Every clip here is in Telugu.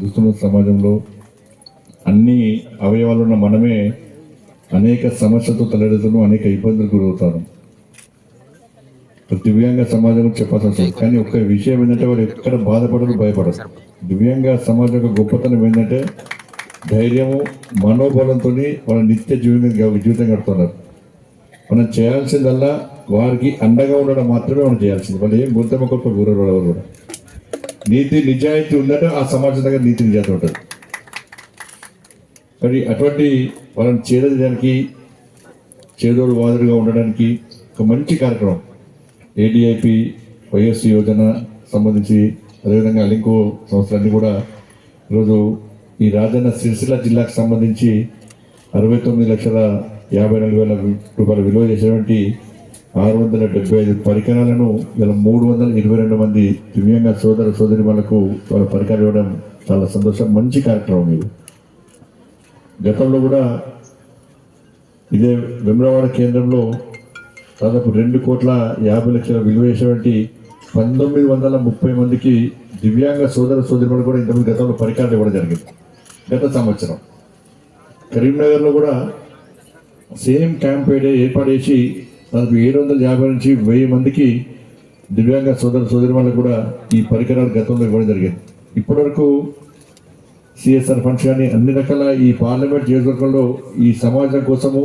దుస్తున్న సమాజంలో అన్ని అవయవాలు ఉన్న మనమే అనేక సమస్యలతో తలెడుతున్నాం అనేక ఇబ్బందులు గురవుతారు దివ్యాంగ సమాజం చెప్పాల్సి వస్తుంది కానీ ఒక్క విషయం ఏంటంటే వాడు ఎక్కడ బాధపడరు భయపడరు. దివ్యాంగ సమాజం యొక్క గొప్పతనం ఏంటంటే ధైర్యము మనోబలంతో వాళ్ళ నిత్య జీవితం జీవితం గడుపుతున్నారు. మనం చేయాల్సిందల్లా వారికి అండగా ఉండడం మాత్రమే మనం చేయాల్సింది. వాళ్ళు ఏం గుర్తమ్మ గొప్ప గురరు కూడా. నీతి నిజాయితీ ఉందంటే ఆ సమాజం దగ్గర నీతి నిజాయితీ ఉంటుంది మరి అటువంటి వాళ్ళని చేరడానికి చేదోడు వాదుడుగా ఉండడానికి ఒక మంచి కార్యక్రమం. ఏడిఐపి వైఎస్ యోజన సంబంధించి అదేవిధంగా లింకో సంస్థలన్నీ కూడా ఈరోజు ఈ రాజన్న సిరిసిల్ల జిల్లాకు సంబంధించి అరవై తొమ్మిది లక్షల యాభై నాలుగు వేల రూపాయలు విలువ చేసేటువంటి ఆరు వందల డెబ్బై ఐదు పరికరాలను ఇలా మూడు వందల ఇరవై రెండు మంది దివ్యాంగ సోదర సోదరి వాళ్ళకు వాళ్ళ పరికరాలు ఇవ్వడం చాలా సంతోషం మంచి కార్యక్రమం ఇది. గతంలో కూడా ఇదే వెమ్రవాడ కేంద్రంలో దాదాపు రెండు కోట్ల యాభై లక్షల విలువ చేసేటువంటి పంతొమ్మిది వందల ముప్పై మందికి దివ్యాంగ సోదర సోదరులు కూడా ఇంతమంది గతంలో పరికరాలు ఇవ్వడం జరిగింది గత సంవత్సరం. కరీంనగర్లో కూడా సేమ్ క్యాంపైడే ఏర్పాటు చేసి దాదాపు ఏడు వందల యాభై నుంచి వెయ్యి మందికి దివ్యాంగ సోదర సోదరి వాళ్ళకు కూడా ఈ పరికరాలు గతంలో ఇవ్వడం జరిగింది. ఇప్పటివరకు సిఎస్ఆర్ ఫండ్స్ కానీ అన్ని రకాల ఈ పార్లమెంట్ నియోజకవర్గంలో ఈ సమాజం కోసము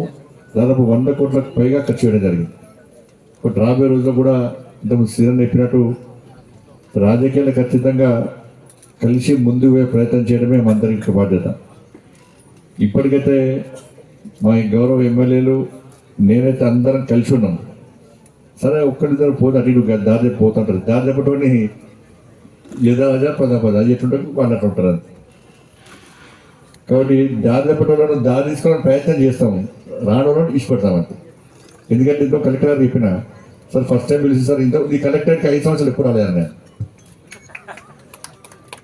దాదాపు వంద కోట్లకు పైగా ఖర్చు చేయడం జరిగింది. ఇప్పుడు రాబోయే రోజుల్లో కూడా ఇంతకు సీరన్ చెప్పినట్టు రాజకీయాలు ఖచ్చితంగా కలిసి ముందుకు పోయే ప్రయత్నం చేయడమే మనందరికి బాధ్యత. ఇప్పటికైతే మా గౌరవ ఎమ్మెల్యేలు నేనైతే అందరం కలిసి ఉన్నాం. సరే ఒక్కడిద్దరు పోతే అటు ఇటు దారి పోతుంటారు. దారి చెప్పటోని యథారాజా పద పద అది ఎట్లుంటారు వాళ్ళు అట్లా ఉంటారు అంతే. కాబట్టి దారి చెప్పటోళ్ళను దారి తీసుకోవడానికి ప్రయత్నం చేస్తాము రానోళ్ళని ఇష్టపెడతాం అంతే. ఎందుకంటే ఇంకో కలెక్టర్ గారు చెప్పిన సార్ ఫస్ట్ టైం పిలిచి సార్ ఇంత ఈ కలెక్టర్కి ఐదు సంవత్సరాలు ఎప్పుడు రాలేదు నేను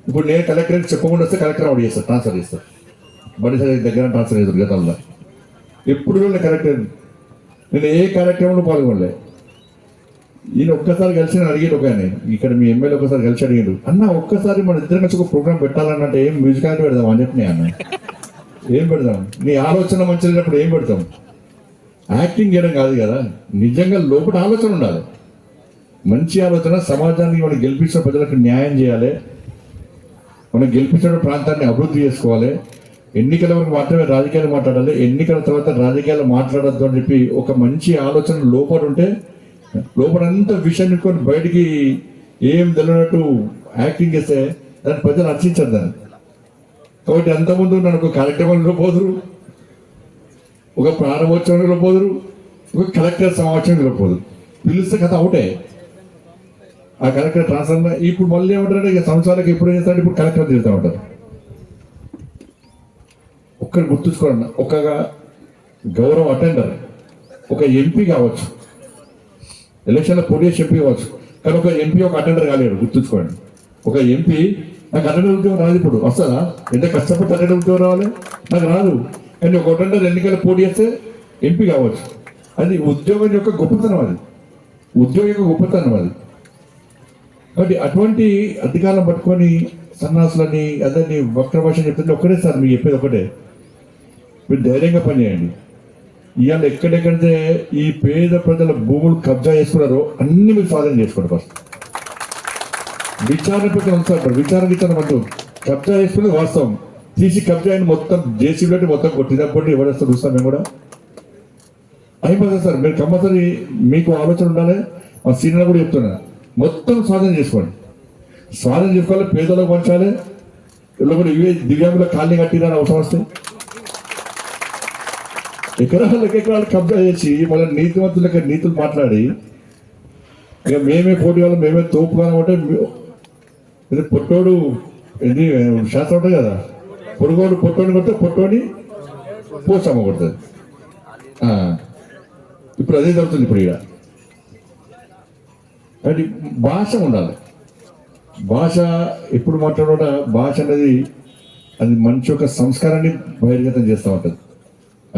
ఇప్పుడు నేను కలెక్టర్కి చెప్పకుండా వస్తే కలెక్టర్ అవుట్ చేస్తాను ట్రాన్స్ఫర్ చేస్తాను బడి సార్ దగ్గర ట్రాన్స్ఫర్ చేస్తారు గతంలో. ఎప్పుడు నేను కలెక్టర్ నేను ఏ కార్యక్రమంలో పాల్గొనలే. ఈయన ఒక్కసారి కలిసి నేను అడిగాడు ఒక ఆయన ఇక్కడ మీ ఎమ్మెల్యే ఒకసారి కలిసి అడిగాడు అన్న ఒక్కసారి మన ఇద్దరం కలిసి ఒక ప్రోగ్రామ్ పెట్టాలన్నంటే ఏం మ్యూజిక్ అంటే పెడదాం? అని చెప్పి అన్న ఏం పెడదాం? నీ ఆలోచన మంచినప్పుడు ఏం పెడతాం? యాక్టింగ్ చేయడం కాదు కదా నిజంగా లోపల ఆలోచన ఉండాలి. మంచి ఆలోచన సమాజానికి మనం గెలిపించిన ప్రజలకు న్యాయం చేయాలి. మనం గెలిపించిన ప్రాంతాన్ని అభివృద్ధి చేసుకోవాలి. ఎన్నికల వరకు మాత్రమే రాజకీయాలు మాట్లాడాలి. ఎన్నికల తర్వాత రాజకీయాలు మాట్లాడద్దు అని చెప్పి ఒక మంచి ఆలోచన లోపల ఉంటే లోపలంతా విషయాన్ని కొని బయటికి ఏం తెలియనట్టు యాక్టింగ్ చేస్తే దాన్ని ప్రజలు అర్చించరు దాన్ని. కాబట్టి అంతకుముందు నన్ను ఒక కార్యక్రమంలో పోదురు ఒక ప్రారంభోత్సవంలో పోదురు ఒక కలెక్టర్ సమావేశంలో పోదురు. పిలిస్తే కథ అవుటే. ఆ కలెక్టర్ ట్రాన్స్ఫర్ ఇప్పుడు మళ్ళీ ఏమంటారంటే ఇక సంవత్సరాలకు ఎప్పుడు చేస్తాడు ఇప్పుడు కలెక్టర్ తిరుగుతూ ఉంటారు. ఒక్కరు గుర్తుంచుకోండి ఒక గౌరవ అటెండర్ ఒక ఎంపీ కావచ్చు ఎలక్షన్లో పోటీ చేసి ఎంపీ కావచ్చు కానీ ఒక ఎంపీ ఒక అటెండర్ కాలేడు గుర్తుంచుకోండి. ఒక ఎంపీ నాకు అటెండర్ ఉద్యోగం రాదు ఇప్పుడు వస్తుందా? ఎంత కష్టపడి అటెండర్ ఉద్యోగం రావాలి? నాకు రాదు. కానీ ఒక అటెండర్ ఎన్నికల పోటీ చేస్తే ఎంపీ కావచ్చు. అది ఉద్యోగం యొక్క గొప్పతనం అది. ఉద్యోగం యొక్క గొప్పతనం అది. కాబట్టి అటువంటి అధికారం పట్టుకొని సన్నాసులని అదని వక్ర భాష చెప్తుంటే ఒకటే సార్ మీరు చెప్పేది ఒకటే మీరు ధైర్యంగా పనిచేయండి. ఇవాళ ఎక్కడెక్కడైతే ఈ పేద ప్రజల భూములు కబ్జా చేసుకున్నారో అన్ని మీరు స్వాధీనం చేసుకోండి ఫస్ట్. విచారణ పెట్టి ఉంచారు విచారణ విచారణ వద్దు. కబ్జా చేసుకునేది వాస్తవం. తీసి కబ్జా అయిన మొత్తం జేసీబీ మొత్తం కొట్టినప్పుడు ఎవరేస్తారు చూస్తాం మేము కూడా. అయిపోతుంది సార్ మీరు కంపల్సరీ మీకు ఆలోచన ఉండాలి. మా సీనియర్ కూడా చెప్తున్నా మొత్తం స్వాధీనం చేసుకోండి. స్వాధీనం చేసుకోవాలి పేదలకు పంచాలి. వీళ్ళు కూడా ఇవే దివ్యాంగుల కాలనీ కట్టిరని అవసరం వస్తే. ఎకరాలకు ఎకరాలు కబ్జా చేసి మళ్ళీ నీతివంతులకి నీతులు మాట్లాడి ఇక మేమే పోటీ వాళ్ళు మేమే తోపుగానే ఉంటే ఇది పొట్టోడు ఇది శాస్త్రం ఉంటుంది కదా? పొడుగోడు పొట్టోని కొడితే పొట్టోని పోసమ్మ కొడుతుంది. ఇప్పుడు అదే జరుగుతుంది ఇప్పుడు ఇక్కడ కాబట్టి భాష ఉండాలి. భాష ఎప్పుడు మాట్లాడా భాష అనేది అది మనిషి యొక్క సంస్కారాన్ని బహిర్గతం చేస్తూ ఉంటుంది.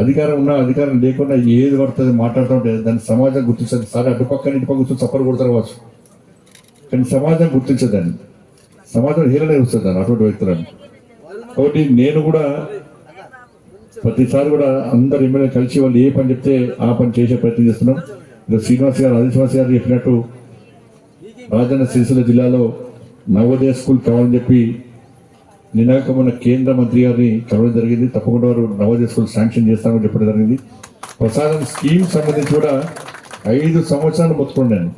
అధికారం ఉన్నా అధికారం లేకుండా ఏది పడుతుంది మాట్లాడుతూ ఉంటే దాన్ని సమాజం గుర్తించదు. సరే అటుపక్కన ఇటుపక్క కూర్చొని చప్పలు కొడతారు కావచ్చు. కానీ సమాజం గుర్తించదాన్ని సమాజం హీరనే వస్తుంది దాన్ని అటువంటి వ్యక్తులను. కాబట్టి నేను కూడా ప్రతిసారి కూడా అందరు ఎమ్మెల్యే కలిసి వాళ్ళు ఏ పని చెప్తే ఆ పని చేసే ప్రయత్నం చేస్తున్నాం. ఇలా శ్రీనివాస్ గారు ఆది గారు చెప్పినట్టు రాజన్న సిరిసిల్ల జిల్లాలో నవోదయ స్కూల్ కావాలని చెప్పి నినాక మన కేంద్ర మంత్రి గారిని కలవడం జరిగింది. తప్పకుండా వారు నవోదయ స్కూల్ శాంక్షన్ చేస్తామని చెప్పడం జరిగింది. ప్రసాదం స్కీమ్ సంబంధించి కూడా ఐదు సంవత్సరాలు మొత్తుకున్నాను.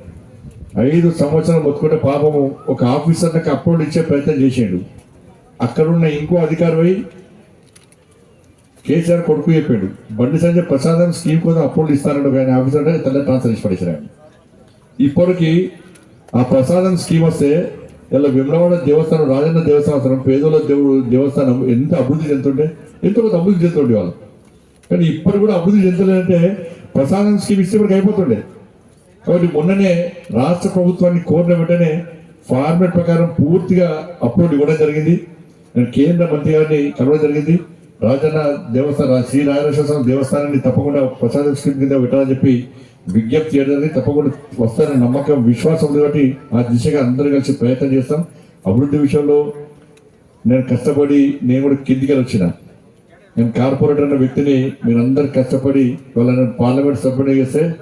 ఐదు సంవత్సరాలు మొత్తుకుంటే పాపము ఒక ఆఫీసర్ నాకు అప్లోడ్ ఇచ్చే ప్రయత్నం చేసిండు. అక్కడున్న ఇంకో అధికారి పోయి కేసీఆర్ కొడుకు చెప్పాడు బండి సంజయ్ ప్రసాదం స్కీమ్ కోసం అప్లోడ్ ఇస్తానడు కానీ ఆఫీసర్ తల్లి ట్రాన్స్ఫర్ చేసి పడేసాడు ఇప్పటికీ ఇప్పటికి ఆ ప్రసాదం స్కీమ్ వస్తే ఇలా విమలవాడ దేవస్థానం రాజన్న దేవస్థానం పేదోళ్ళ దేవుడు దేవస్థానం ఎంత అభివృద్ధి చెందుతుంటే ఎంతో కొంత అభివృద్ధి చెందుతుండే వాళ్ళు. కానీ ఇప్పుడు కూడా అభివృద్ధి చెందలేదంటే ప్రసాదం స్కీమ్ ఇస్తే ఇప్పటికి అయిపోతుండే. కాబట్టి మొన్ననే రాష్ట్ర ప్రభుత్వాన్ని కోరిన వెంటనే ఫార్మేట్ ప్రకారం పూర్తిగా అప్లోడ్ ఇవ్వడం జరిగింది. నేను కేంద్ర మంత్రి గారిని కలవడం జరిగింది. రాజన్న దేవస్థానం శ్రీ రాజేశ్వర స్వామి దేవస్థానాన్ని తప్పకుండా ప్రసాద స్కీమ్ కింద పెట్టాలని చెప్పి విజ్ఞప్తి చేయడానికి తప్పకుండా వస్తారని నమ్మకం విశ్వాసం ఉంది కాబట్టి ఆ దిశగా అందరూ కలిసి ప్రయత్నం చేస్తాం. అభివృద్ధి విషయంలో నేను కష్టపడి నేను కూడా కిందికి వచ్చిన. నేను కార్పొరేటర్ అన్న వ్యక్తిని మీరందరూ కష్టపడి వాళ్ళని పార్లమెంట్ సభ్యుని చేస్తే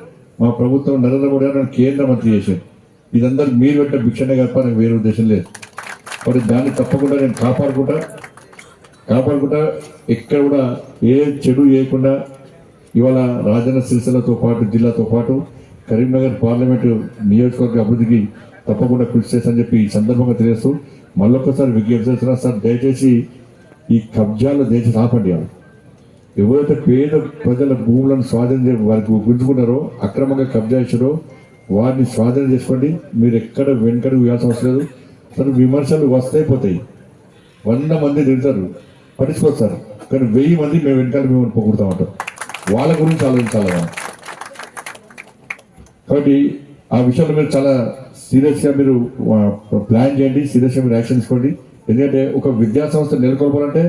మా ప్రభుత్వం నరేంద్ర మోడీ గారు కేంద్ర మంత్రి చేశారు. ఇదందరూ మీరు పెట్టిన భిక్షనే తప్ప నాకు వేరే ఉద్దేశం లేదు. మరి దాన్ని తప్పకుండా నేను కాపాడుకుంటా. కాపాడుకుంటా. ఎక్కడ కూడా ఏ చెడు చేయకుండా ఇవాళ రాజన్న సిరిసిల్లతో పాటు జిల్లాతో పాటు కరీంనగర్ పార్లమెంటు నియోజకవర్గ అభివృద్ధికి తప్పకుండా కృషి చేస్తానని చెప్పి ఈ సందర్భంగా తెలియస్తూ మళ్ళొక్కసారి విజ్ఞప్తి చేస్తున్నా. సార్ దయచేసి ఈ కబ్జాలు దయచేసి ఆపండి ఎవరైతే పేద ప్రజల భూములను స్వాధీనం చే- వారికి గుంజుకున్నారో అక్రమంగా కబ్జా చేశారో వారిని స్వాధీనం చేసుకోండి. మీరు ఎక్కడ వెనుకడు వేయాల్సిన అవసరం లేదు. సార్ విమర్శలు వస్తాయి పోతాయి. వంద మంది తిడతారు. సార్ కానీ వెయ్యి మంది మేము వెనకాల మేము పొగుడుతూ ఉంటాం. వాళ్ళ గురించి ఆలోచించాలి మనం. కాబట్టి ఆ విషయంలో మీరు చాలా సీరియస్గా మీరు ప్లాన్ చేయండి సీరియస్గా మీరు యాక్షన్ తీసుకోండి. ఎందుకంటే ఒక విద్యా సంస్థ నెలకొల్పాలంటే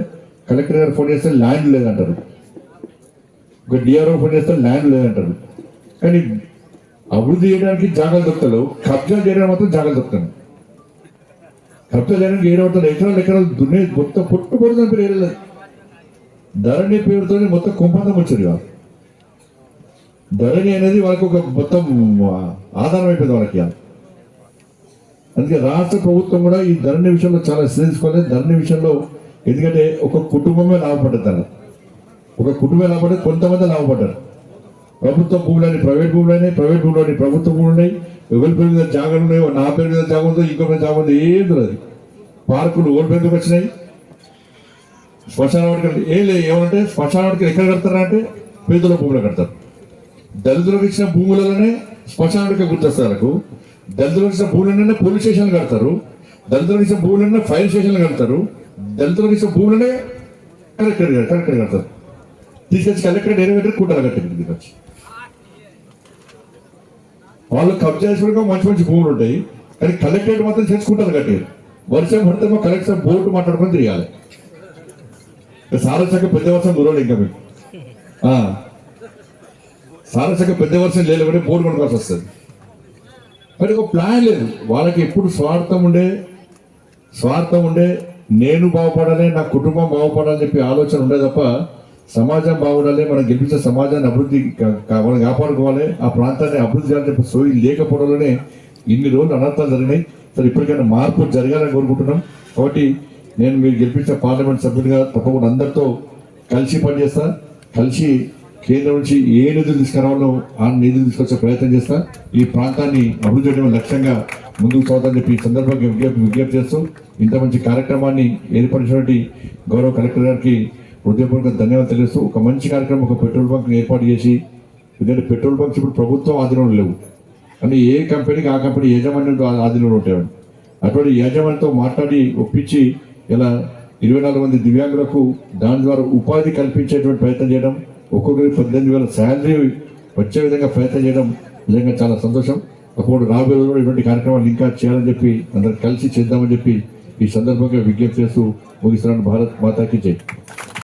కలెక్టర్ గారు ఫోన్ చేస్తే ల్యాండ్ లేదంటారు. ఒక డిఆర్ఓ ఫోన్ చేస్తే ల్యాండ్ లేదంటారు. కానీ అభివృద్ధి చేయడానికి జాగ్రత్త దొరుకుతారు కబ్జా చేయడానికి మాత్రం జాగ్రత్త దొరుకుతాను కబ్జా చేయడానికి ఏడు ఎకరాలు ఎకరాలు దున్నే మొత్తం పొట్టు పడుతుంది పేరు ధరణి పేరుతో మొత్తం కుంభంతం వచ్చారు ఇవాళ ధరణి అనేది వాళ్ళకి ఒక మొత్తం ఆధారం అయిపోయింది వాళ్ళకి. అందుకే రాష్ట్ర ప్రభుత్వం కూడా ఈ ధరణి విషయంలో చాలా శ్రద్ధించుకోలేదు తీసుకోవాలి ధరణి విషయంలో ఎందుకంటే ఒక కుటుంబమే లాభపడ్డది ఒక కుటుంబమే లాభపడ్డది కొంతమంది లాభపడ్డారు. ప్రభుత్వ భూములని ప్రైవేట్ భూములని ప్రైవేట్ భూములని ప్రభుత్వ భూములున్నాయి ఎవరి పేరు మీద జాగాలు ఉన్నాయి నా పేరు మీద జాగా ఉందో ఇంకో మీద జాగా ఉందో ఏం తెలియదు. పార్కులు ఓడి పేరుకి వచ్చినాయి. శ్మశాన వాటికి ఏం లేదు ఏమంటే శ్మశానవాడికి ఎక్కడ కడతారంటే పేదల భూమిలో కడతారు. దళితులకు ఇచ్చిన భూములలోనే శ్మశానానికి గుర్తొస్తారు దళితులకు ఇచ్చిన భూములనే పోలీస్ స్టేషన్లు కడతారు. దళితులకు ఇచ్చిన భూములనే ఫైర్ స్టేషన్లు కడతారు. దళితులకు ఇచ్చిన భూములనే కలెక్టర్ కలెక్టర్ కడతారు. తీసుకొచ్చి కలెక్టర్ డైరెక్టర్ కూటాలు కట్టారు తీసుకొచ్చి వాళ్ళు కబ్జా చేసుకోవడానికి మంచి మంచి భూములు ఉంటాయి. కానీ కలెక్టరేట్ మాత్రం చేసుకుంటారు కట్టారు. వర్షం పడితే మా కలెక్టర్ బోర్డు మాట్లాడుకొని తిరగాలి. సారసక పెద్ద వర్షం దూరం ఇంకా మీకు. సారసక పెద్ద వర్షం లేదు కూడా బోర్డు కొనుక్కోవాల్సి వస్తుంది. మరి ఒక ప్లాన్ లేదు. వాళ్ళకి ఎప్పుడు స్వార్థం ఉండే స్వార్థం ఉండే నేను బాగుపడాలి నా కుటుంబం బాగుపడాలని చెప్పి ఆలోచన ఉండే తప్ప సమాజం బాగుండాలి మనం గెలిపించే సమాజాన్ని అభివృద్ధి కా- మనం కాపాడుకోవాలి ఆ ప్రాంతాన్ని అభివృద్ధి చేయాలని చెప్పి సోయి లేకపోవడంలోనే ఇన్ని రోజులు అనర్థాలు జరిగినాయి. సరే ఇప్పటికైనా మార్పు జరగాలని కోరుకుంటున్నాం. కాబట్టి నేను మీరు గెలిపించిన పార్లమెంట్ సభ్యుడిగా తప్పకుండా అందరితో కలిసి పనిచేస్తా కలిసి కేంద్రం నుంచి ఏ నిధులు తీసుకురావాలో ఆ నిధులు తీసుకొచ్చే ప్రయత్నం చేస్తా. ఈ ప్రాంతాన్ని అభివృద్ధి చేయడం లక్ష్యంగా ముందుకు సాగుతామని చెప్పి ఈ సందర్భంగా విజ్ఞప్తి విజ్ఞప్తి చేస్తూ ఇంత మంచి కార్యక్రమాన్ని ఏర్పరిచినటువంటి గౌరవ కలెక్టర్ గారికి హృదయపూర్వక ధన్యవాదాలు తెలుస్తూ ఒక మంచి కార్యక్రమం ఒక పెట్రోల్ బంక్ని ఏర్పాటు చేసి ఎందుకంటే పెట్రోల్ బంక్స్ ఇప్పుడు ప్రభుత్వం ఆధీనంలో లేవు. కానీ ఏ కంపెనీకి ఆ కంపెనీ యాజమాన్యం ఆధీనంలో ఉంటాయి అటువంటి యాజమాన్యంతో మాట్లాడి ఒప్పించి ఇలా ఇరవై నాలుగు మంది దివ్యాంగులకు దాని ద్వారా ఉపాధి కల్పించేటువంటి ప్రయత్నం చేయడం ఒక్కొక్కరికి పద్దెనిమిది వేల శాలరీ వచ్చే విధంగా ప్రయత్నం చేయడం నిజంగా చాలా సంతోషం. అప్పుడు రాబోయే రోజుల్లో ఇటువంటి కార్యక్రమాలు ఇంకా చేయాలని చెప్పి అందరు కలిసి చేద్దామని చెప్పి ఈ సందర్భంగా విజ్ఞప్తి చేస్తూ ముగిస్తున్నాను. భారత్ మాతాకి జై.